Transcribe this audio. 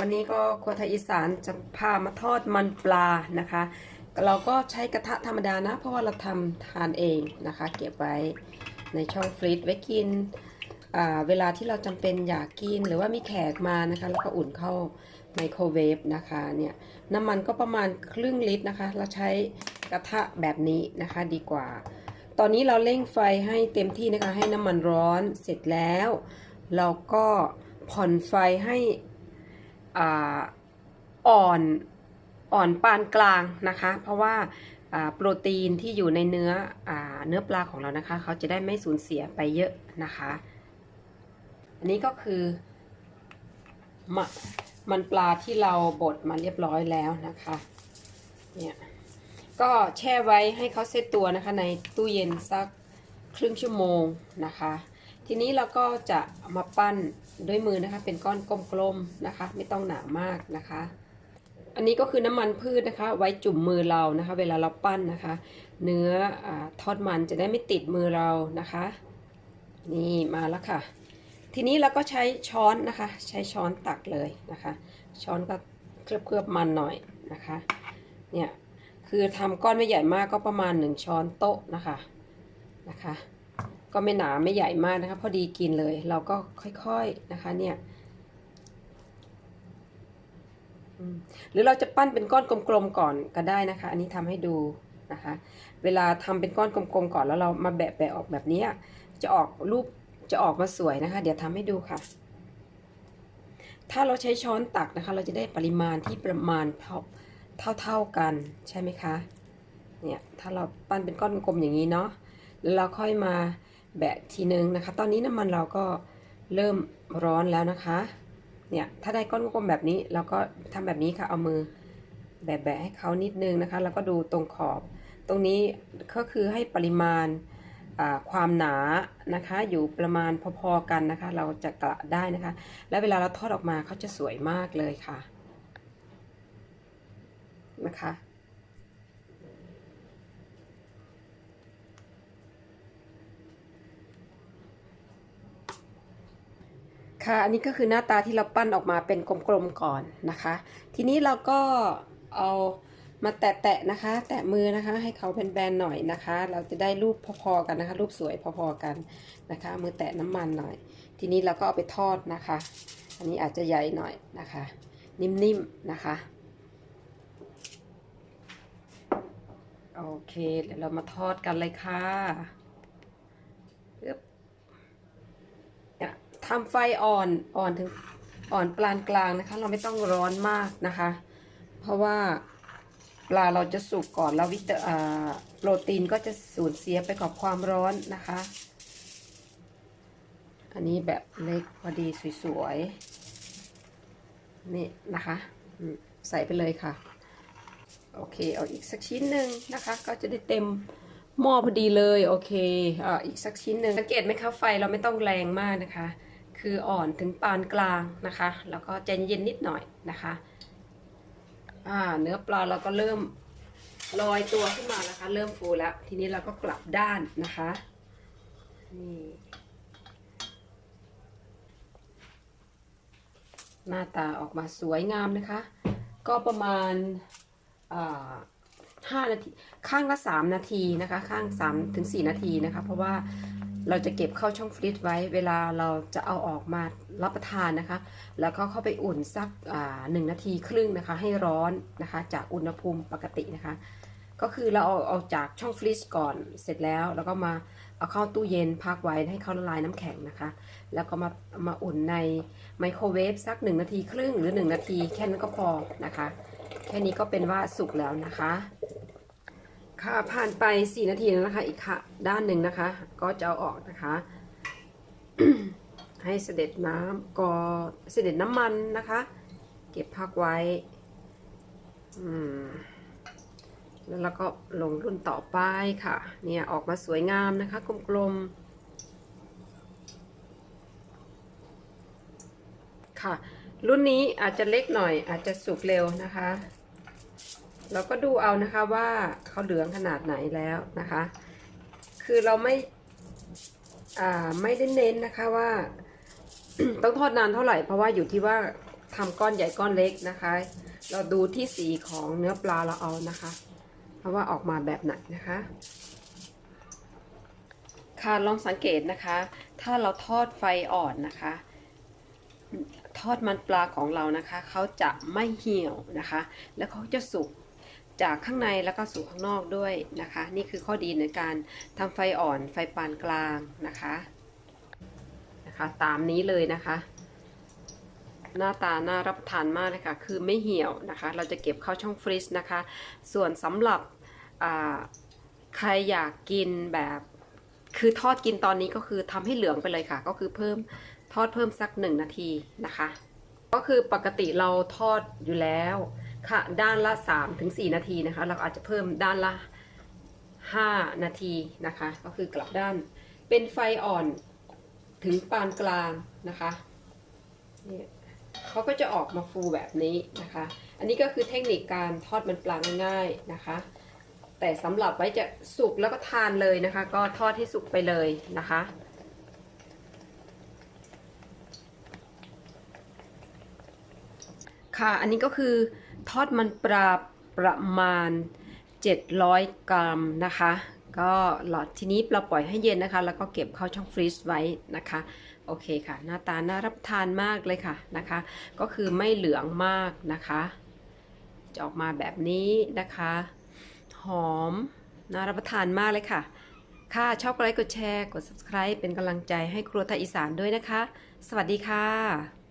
วันนี้ก็ครัวไทยอีสานจะพามาทอดมันปลานะคะ เราก็ใช้กระทะธรรมดานะ เพราะว่าเราทำทานเองนะคะ เก็บไว้ในช่องฟรีซไว้กินเวลาที่เราจำเป็นอยากกินหรือว่ามีแขกมานะคะแล้วก็อุ่นเข้าไมโครเวฟนะคะเนี่ยน้ำมันก็ประมาณครึ่งลิตรนะคะ เราใช้กระทะแบบนี้นะคะดีกว่า ตอนนี้เราเร่งไฟให้เต็มที่นะคะให้น้ำมันร้อนเสร็จแล้ว เราก็ผ่อนไฟให้ อ่อนอ่อนปานกลางนะคะ เพราะว่าโปรตีนที่อยู่ในเนื้ออเนื้อปลาของเรานะคะ เขาจะได้ไม่สูญเสียไปเยอะนะคะ อันนี้ก็คือมมันปลาที่เราบดมาเรียบร้อยแล้วนะคะเนี่ยก็แช่ไว้ให้เขาเซตตัวนะคะในตู้เย็นสักครึ่งชั่วโมงนะคะ ทีนี้เราก็จะามาปั้นด้วยมือนะคะ เป็นก้อนกลมๆนะคะ ไม่ต้องหนามากนะคะ อันนี้ก็คือน้ำมันพืชนะคะ ไว้จุ่มมือเรานะคะ เวลาเราปั้นนะคะ เนื้ออทอดมันจะได้ไม่ติดมือเรานะคะ นี่มาแล้วค่ะ ทีนี้เราก็ใช้ช้อนนะคะ ใช้ช้อนตักเลยนะคะ ช้อนก็เคลือบๆมันหน่อยนะคะ เนี่ยคือทำก้อนไม่ใหญ่มากก็ประมาณ 1 ช้อนโต๊ะนะคะนะคะ ก็ไม่หนาไม่ใหญ่มากนะคะพอดีกินเลย เราก็ค่อยๆนะคะเนี่ยหรือเราจะปั้นเป็นก้อนกลมๆก่อนก็ได้นะคะ อันนี้ทำให้ดูนะคะ เวลาทำเป็นก้อนกลมๆก่อนแล้วเรามาแบะแบะออกแบบนี้จะออกรูปจะออกมาสวยนะคะ เดี๋ยวทำให้ดูค่ะ ถ้าเราใช้ช้อนตักนะคะ เราจะได้ปริมาณที่ประมาณเท่าเท่าๆกันใช่ไหมคะเนี่ยถ้าเราปั้นเป็นก้อนกลมๆอย่างนี้เนาะแล้วเราค่อยมา แบะทีนึงนะคะ ตอนนี้น้ำมันเราก็เริ่มร้อนแล้วนะคะ เนี่ยถ้าได้ก้อนกลมแบบนี้เราก็ทำแบบนี้ค่ะเอามือแบะๆให้เขานิดนึงนะคะ แล้วก็ดูตรงขอบ ตรงนี้ก็คือให้ปริมาณความหนานะคะ อยู่ประมาณพอๆกันนะคะ เราจะกะได้นะคะ แล้วเวลาเราทอดออกมาเขาจะสวยมากเลยค่ะนะคะ ค่ะอันนี้ก็คือหน้าตาที่เราปั้นออกมาเป็นกลมๆก่อนนะคะ ทีนี้เราก็เอามาแตะๆนะคะ แตะมือนะคะ ให้เขาเป็นแบนๆหน่อยนะคะ เราจะได้รูปพอๆกันนะคะ รูปสวยพอๆกันนะคะ มือแตะน้ำมันหน่อย ทีนี้เราก็เอาไปทอดนะคะ อันนี้อาจจะใหญ่หน่อยนะคะ นิ่มๆนะคะโอเคเดี๋ยวเรามาทอดกันเลยค่ะปึ๊บเนี่ย ทำไฟอ่อนอ่อนถึงอ่อนปานกลางนะคะ เราไม่ต้องร้อนมากนะคะ เพราะว่าปลาเราจะสุกก่อนแล้ววิตาอ่าโปรตีนก็จะสูญเสียไปกับความร้อนนะคะ อันนี้แบบเล็กพอดีสวยๆนี่นะคะใส่ไปเลยค่ะ โอเค เอาอีกสักชิ้นหนึ่งนะคะ ก็จะได้เต็มหม้อพอดีเลย โอเค อ่าอีกสักชิ้นหนึ่งสังเกตไหมคะไฟเราไม่ต้องแรงมากนะคะ คืออ่อนถึงปานกลางนะคะ แล้วก็ใจเย็นนิดหน่อยนะคะอ่าเนื้อปลาเราก็เริ่มลอยตัวขึ้นมานะคะ เริ่มฟูแล้ว ทีนี้เราก็กลับด้านนะคะนี่หน้าตาออกมาสวยงามนะคะ ก็ประมาณห้านาที ข้างละสามนาทีนะคะ ข้างสามถึงสี่นาทีนะคะ เพราะว่า เราจะเก็บเข้าช่องฟรีซไว้ เวลาเราจะเอาออกมารับประทานนะคะ แล้วก็เข้าไปอุ่นสักหนึ่งนาทีครึ่งนะคะ ให้ร้อนนะคะ จากอุณหภูมิปกตินะคะ ก็คือเราเอาเอาจากช่องฟรีซก่อนเสร็จแล้ว แล้วก็มาเอาเข้าตู้เย็นพักไว้ให้เขาละลายน้ำแข็งนะคะ แล้วก็มามาอุ่นในไมโครเวฟสักหนึ่งนาทีครึ่งหรือหนึ่งนาทีแค่นั้นก็พอนะคะ แค่นี้ก็เป็นว่าสุกแล้วนะคะ ค่ะผ่านไป4นาทีแล้วนะคะ อีกค่ะด้านหนึ่งนะคะ ก็จะเอาออกนะคะ ให้เสด็จน้ำก็เสด็จน้ำมันนะคะ เก็บพักไว้แล้วเราก็ลงรุ่นต่อไปค่ะ เนี่ยออกมาสวยงามนะคะ กลมๆ ค่ะ รุ่นนี้อาจจะเล็กหน่อยอาจจะสุกเร็วนะคะ เราก็ดูเอานะคะว่าเขาเหลืองขนาดไหนแล้วนะคะ คือเราไม่อ่าไม่ได้เน้นนะคะว่าต้องทอดนานเท่าไหร่ เพราะว่าอยู่ที่ว่าทำก้อนใหญ่ก้อนเล็กนะคะ เราดูที่สีของเนื้อปลาเราเอานะคะ เพราะว่าออกมาแบบไหนนะคะ ค่ะลองสังเกตนะคะ ถ้าเราทอดไฟอ่อนนะคะ ทอดมันปลาของเรานะคะเขาจะไม่เหี่ยวนะคะ แล้วเขาจะสุก จากข้างในแล้วก็สู่ข้างนอกด้วยนะคะ นี่คือข้อดีในการทำไฟอ่อนไฟปานกลางนะคะนะคะตามนี้เลยนะคะ หน้าตาน่ารับประทานมากเลยค่ะคือไม่เหี่ยวนะคะ เราจะเก็บเข้าช่องฟรีซนะคะ ส่วนสำหรับใครอยากกินแบบคือทอดกินตอนนี้ก็คือทำให้เหลืองไปเลยค่ะ ก็คือเพิ่มทอดเพิ่มสักหนึ่งนาทีนะคะ ก็คือปกติเราทอดอยู่แล้ว ค่ะด้านละ3ถึง4นาทีนะคะ เราอาจจะเพิ่มด้านละ 5 นาทีนะคะ ก็คือกลับด้าน เป็นไฟอ่อนถึงปานกลางนะคะนี่เขาก็จะออกมาฟูแบบนี้นะคะ อันนี้ก็คือเทคนิคการทอดมันปลาง่ายๆนะคะ แต่สำหรับไว้จะสุกแล้วก็ทานเลยนะคะ ก็ทอดให้สุกไปเลยนะคะค่ะ อันนี้ก็คือ ทอดมันปลาประมาณ 700 กรัมนะคะ ก็หลอดทีนี้เราปล่อยให้เย็นนะคะ แล้วก็เก็บเข้าช่องฟรีซไว้นะคะโอเคค่ะ หน้าตาน่ารับทานมากเลยค่ะนะคะ ก็คือไม่เหลืองมากนะคะ จะออกมาแบบนี้นะคะ หอมน่ารับประทานมากเลยค่ะ ค่ะชอบกดไลค์กดแชร์ กด subscribe เป็นกำลังใจให้ครัวไทยอีสานด้วยนะคะ สวัสดีค่ะ